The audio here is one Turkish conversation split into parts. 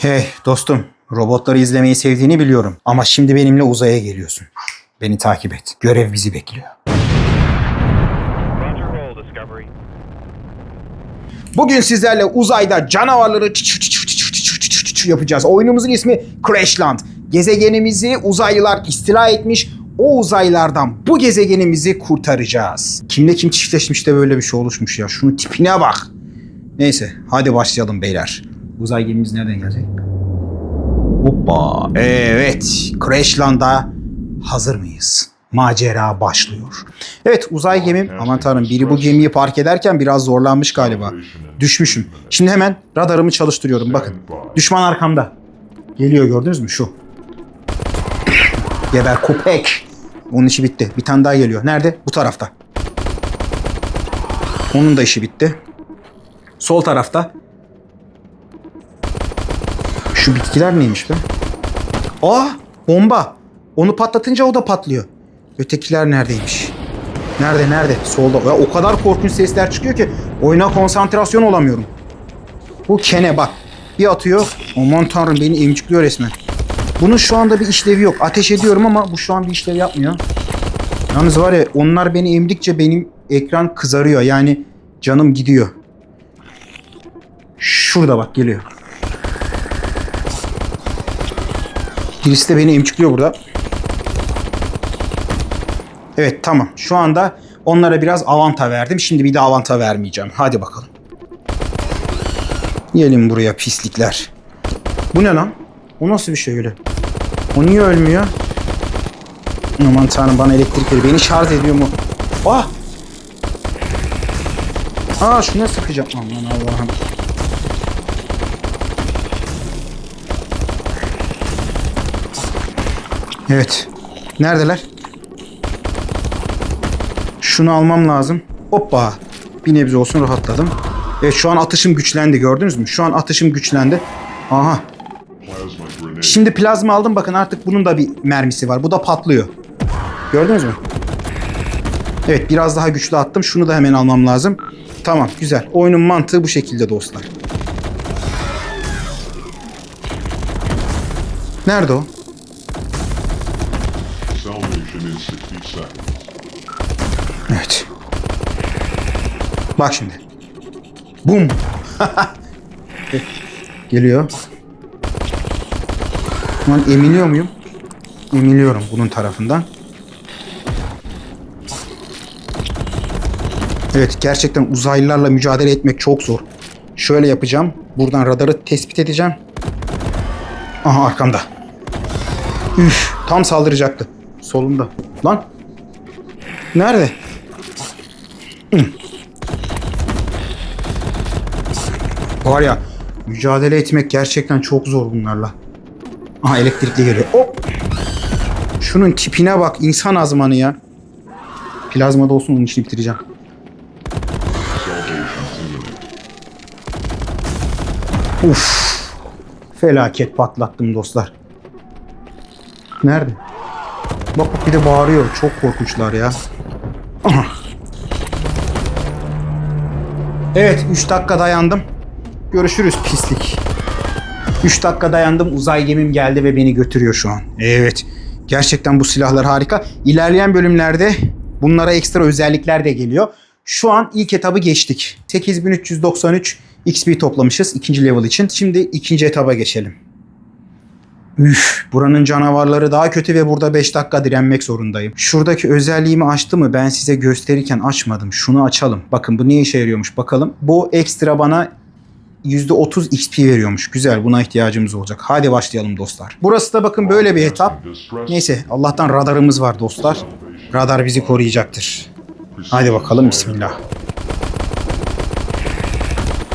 Hey dostum, robotları izlemeyi sevdiğini biliyorum. Ama şimdi benimle uzaya geliyorsun. Beni takip et. Görev bizi bekliyor. Bugün sizlerle uzayda canavarları yapacağız. Oyunumuzun ismi Crashland. Gezegenimizi uzaylılar istila etmiş. O uzaylardan bu gezegenimizi kurtaracağız. Kimle kim çiftleşmiş de böyle bir şey oluşmuş ya. Şunun tipine bak. Neyse hadi başlayalım beyler. Uzay gemimiz nereden gelecek? Hoppa. Evet. Crashland'a hazır mıyız? Macera başlıyor. Evet uzay gemim. Aman tanrım biri bu gemiyi park ederken biraz zorlanmış galiba. Düşmüşüm. Şimdi hemen radarımı çalıştırıyorum. Bakın. Düşman arkamda. Geliyor gördünüz mü? Şu. Geber köpek. Onun işi bitti. Bir tane daha geliyor. Nerede? Bu tarafta. Onun da işi bitti. Sol tarafta. Şu bitkiler neymiş be? Aa bomba. Onu patlatınca o da patlıyor. Ötekiler neredeymiş? Nerede nerede? Solda. Ya o kadar korkunç sesler çıkıyor ki oyuna konsantrasyon olamıyorum. Bu kene bak. Bir atıyor. Aman tanrım beni emcikliyor resmen. Bunun şu anda bir işlevi yok. Ateş ediyorum ama bu şu an bir işlev yapmıyor. Yalnız var ya onlar beni emdikçe benim ekran kızarıyor. Yani canım gidiyor. Şurada bak geliyor. Birisi de beni emçikliyor burada. Evet tamam. Şu anda onlara biraz avanta verdim. Şimdi bir de avanta vermeyeceğim. Hadi bakalım. Gelin buraya pislikler. Bu ne lan? O nasıl bir şey öyle? O niye ölmüyor? Aman tanrım bana elektrik veriyor. Beni şarj ediyor mu? Ah! Aa şuna sıkacağım. Aman Allah'ım. Evet. Neredeler? Şunu almam lazım. Hoppa. Bir nebze olsun rahatladım. Evet şu an atışım güçlendi gördünüz mü? Şu an atışım güçlendi. Aha. Şimdi plazma aldım bakın artık bunun da bir mermisi var. Bu da patlıyor. Gördünüz mü? Evet biraz daha güçlü attım. Şunu da hemen almam lazım. Tamam güzel. Oyunun mantığı bu şekilde dostlar. Nerede o? Evet. Bak şimdi. Bum. Geliyor. Lan emiliyor muyum? Emiliyorum bunun tarafından. Evet gerçekten uzaylılarla mücadele etmek çok zor. Şöyle yapacağım. Buradan radarı tespit edeceğim. Aha arkamda. Üf tam saldıracaktı. Solumda. Lan. Nerede? Var ya mücadele etmek gerçekten çok zor bunlarla. Aha elektrikli geliyor. Hop. Şunun tipine bak insan azmanı ya. Plazmada olsun onun için bitireceğim. Uf. Felaket patlattım dostlar. Nerede? Bak bir de bağırıyor. Çok korkunçlar ya. Evet 3 dakika dayandım. Görüşürüz pislik. 3 dakika dayandım. Uzay gemim geldi ve beni götürüyor şu an. Evet. Gerçekten bu silahlar harika. İlerleyen bölümlerde bunlara ekstra özellikler de geliyor. Şu an ilk etabı geçtik. 8393 XP toplamışız ikinci level için. Şimdi ikinci etaba geçelim. Üf, buranın canavarları daha kötü ve burada 5 dakika direnmek zorundayım. Şuradaki özelliğimi açtı mı ben size gösterirken açmadım. Şunu açalım. Bakın bu ne işe yarıyormuş bakalım. Bu ekstra bana %30 XP veriyormuş. Güzel buna ihtiyacımız olacak. Hadi başlayalım dostlar. Burası da bakın böyle bir etap. Neyse Allah'tan radarımız var dostlar. Radar bizi koruyacaktır. Hadi bakalım bismillah.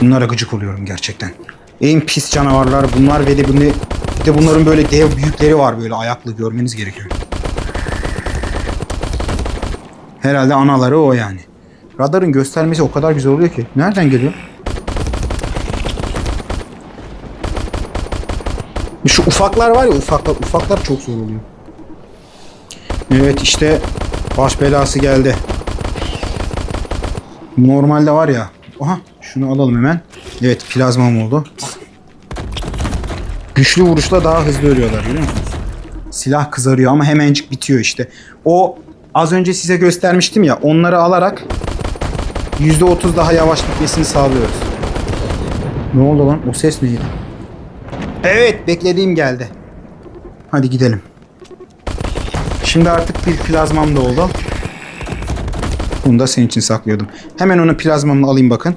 Bunlara gıcık oluyorum gerçekten. En pis canavarlar bunlar ve de bunu bir de bunların böyle dev büyükleri var böyle ayaklı görmeniz gerekiyor. Herhalde anaları o yani. Radarın göstermesi o kadar güzel oluyor ki. Nereden geliyor? Şu ufaklar var ya ufaklar, ufaklar çok zor oluyor. Evet işte baş belası geldi. Normalde var ya. Aha şunu alalım hemen. Evet plazmam oldu. Güçlü vuruşla daha hızlı ölüyorlar biliyor musunuz? Silah kızarıyor ama hemencik bitiyor işte. O az önce size göstermiştim ya onları alarak %30 daha yavaş bitmesini sağlıyoruz. Ne oldu lan? O ses neydi? Evet beklediğim geldi. Hadi gidelim. Şimdi artık bir plazmam da oldu. Bunu da senin için saklıyordum. Hemen onu plazmamla alayım bakın.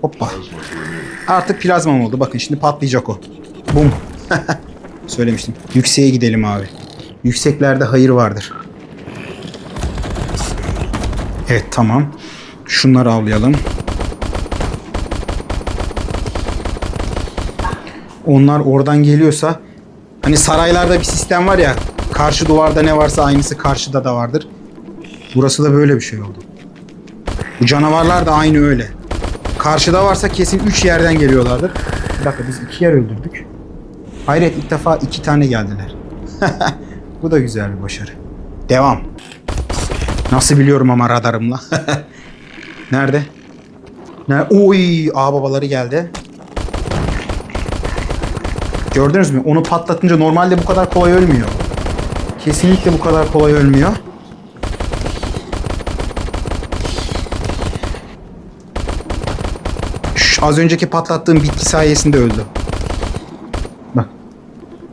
Hoppa. Artık plazmam oldu. Bakın şimdi patlayacak o. Bum. Söylemiştim. Yükseğe gidelim abi. Yükseklerde hayır vardır. Evet tamam. Şunları avlayalım. Onlar oradan geliyorsa hani saraylarda bir sistem var ya karşı duvarda ne varsa aynısı karşıda da vardır. Burası da böyle bir şey oldu. Bu canavarlar da aynı öyle. Karşıda varsa kesin 3 yerden geliyorlardır. Bir dakika biz 2 yer öldürdük. Hayret ilk defa 2 tane geldiler. Bu da güzel bir başarı. Devam. Nasıl biliyorum ama radarımla. Nerede? Nerede? Oy, ağababaları geldi. Gördünüz mü? Onu patlatınca normalde bu kadar kolay ölmüyor. Kesinlikle bu kadar kolay ölmüyor. Şş, az önceki patlattığım bitki sayesinde öldü.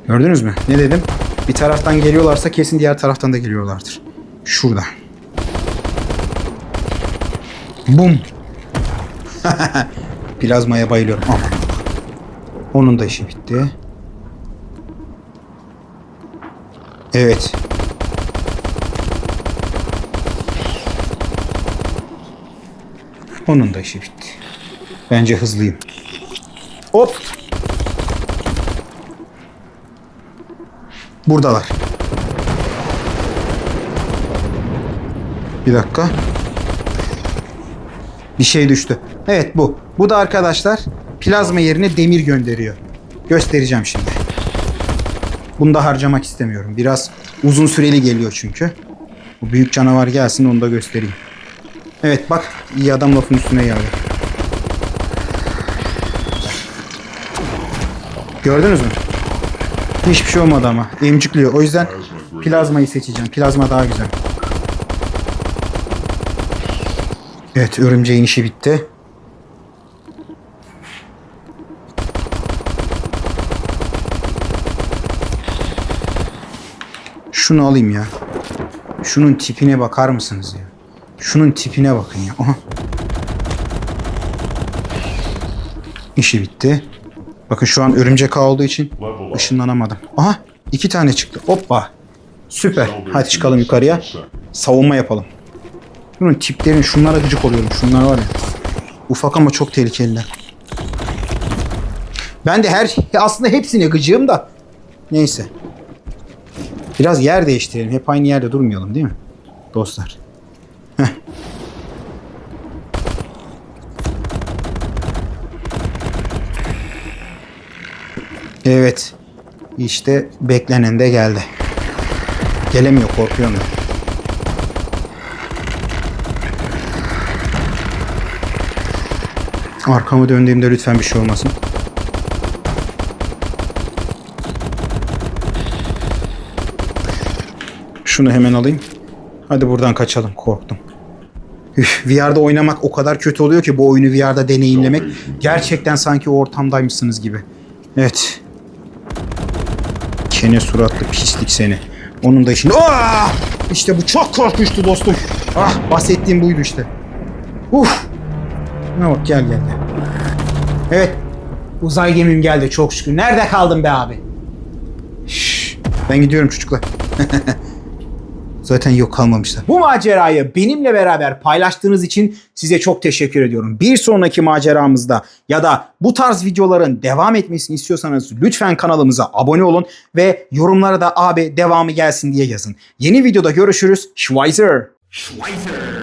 Gördünüz mü? Ne dedim? Bir taraftan geliyorlarsa kesin diğer taraftan da geliyorlardır. Şurada. Bum. Plazmaya bayılıyorum. Onun da işi bitti. Evet. Onun da işi bitti. Bence hızlıyım. Hop. Buradalar. Bir dakika. Bir şey düştü. Evet bu. Bu da arkadaşlar plazma yerine demir gönderiyor. Göstereceğim şimdi. Bunu da harcamak istemiyorum. Biraz uzun süreli geliyor çünkü. Bu büyük canavar gelsin onu da göstereyim. Evet bak iyi adam lafın üstüne geldi. Gördünüz mü? Hiçbir şey olmadı ama. Emcikliyor. O yüzden plazmayı seçeceğim. Plazma daha güzel. Evet örümceğin işi bitti. Şunu alayım ya. Şunun tipine bakar mısınız ya? Şunun tipine bakın ya. Aha. İşi bitti. Bakın şu an örümcek ağ olduğu için ışınlanamadım. Aha iki tane çıktı. Hoppa. Süper. Hadi çıkalım yukarıya. Savunma yapalım. Bunun tiplerin şunlara gıcık oluyorum. Şunlar var ya. Ufak ama çok tehlikeliler. Ben de her aslında hepsine gıcığım da. Neyse. Biraz yer değiştirelim. Hep aynı yerde durmayalım değil mi? Dostlar. Evet. İşte beklenen de geldi. Gelemiyor korkuyorum da. Arkamı döndüğümde lütfen bir şey olmasın. Şunu hemen alayım. Hadi buradan kaçalım. Korktum. Üf, VR'da oynamak o kadar kötü oluyor ki bu oyunu VR'da deneyimlemek. Gerçekten sanki o ortamdaymışsınız gibi. Evet. Kene suratlı pislik seni. Onun da işini... Aa! İşte bu çok korkunçtu dostum. Ah bahsettiğim buydu işte. Uf. Ne bak gel gel gel. Evet. Uzay gemim geldi çok şükür. Nerede kaldın be abi? Şş, ben gidiyorum çocuklar. Zaten yok kalmamışlar. Bu macerayı benimle beraber paylaştığınız için size çok teşekkür ediyorum. Bir sonraki maceramızda ya da bu tarz videoların devam etmesini istiyorsanız lütfen kanalımıza abone olun ve yorumlara da abi devamı gelsin diye yazın. Yeni videoda görüşürüz. Schweizer. Schweizer.